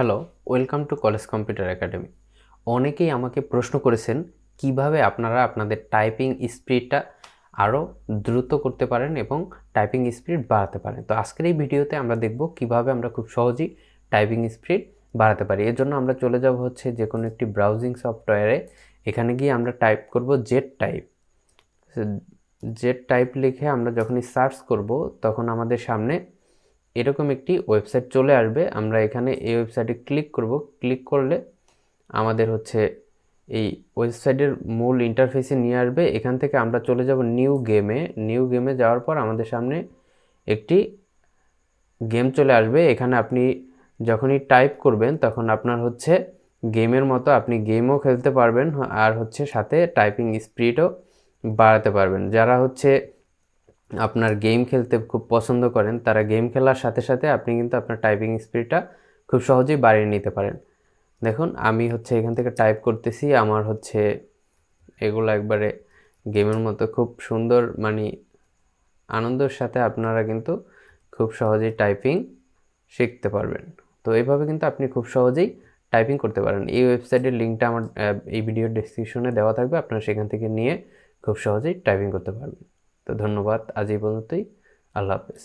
Hello, welcome to College Computer Academy. অনেকেই আমাকে প্রশ্ন করেছেন, কীভাবে আপনারা আপনাদের টাইপিং স্পিডটা আরও দ্রুত করতে পারেন এবং টাইপিং স্পিড বাড়াতে পারেন। তো আজকের এই ভিডিওতে আমরা দেখব কীভাবে আমরা খুব সহজেই টাইপিং স্পিড বাড়াতে পারি। এর জন্য আমরা চলে যাব হচ্ছে যে কোনো একটি ব্রাউজিং সফটওয়্যারে। এখানে গিয়ে আমরা টাইপ করব জেড টাইপ। জেড টাইপ লিখে আমরা যখনই সার্চ করব, তখন আমাদের সামনে এরকম একটি ওয়েবসাইট চলে আসবে। আমরা এখানে এই ওয়েবসাইটে ক্লিক করব। ক্লিক করলে আমাদের হচ্ছে এই ওয়েবসাইটের মূল ইন্টারফেসে নিয়ে আসবে। এখান থেকে আমরা চলে যাব নিউ গেমে। নিউ গেমে যাওয়ার পর আমাদের সামনে একটি গেম চলে আসবে। এখানে আপনি যখনই টাইপ করবেন, তখন আপনার হচ্ছে গেমের মতো আপনি গেমও খেলতে পারবেন, আর হচ্ছে সাথে টাইপিং স্পিডও বাড়াতে পারবেন। যারা হচ্ছে আপনার গেম খেলতে খুব পছন্দ করেন, তারা গেম খেলার সাথে সাথে আপনি কিন্তু আপনার টাইপিং স্পিডটা খুব সহজেই বাড়িয়ে নিতে পারেন। দেখুন, আমি হচ্ছে এখান থেকে টাইপ করতেছি, আমার হচ্ছে এগুলো একবারে গেমের মতো খুব সুন্দর মানে আনন্দের সাথে আপনারা কিন্তু খুব সহজেই টাইপিং শিখতে পারবেন। তো এইভাবে কিন্তু আপনি খুব সহজেই টাইপিং করতে পারেন। এই ওয়েবসাইটের লিঙ্কটা আমার এই ভিডিওর ডিসক্রিপশনে দেওয়া থাকবে, আপনারা সেখান থেকে নিয়ে খুব সহজেই টাইপিং করতে পারবেন। তো ধন্যবাদ আজ এই পর্যন্তই। আল্লাহ হাফেজ।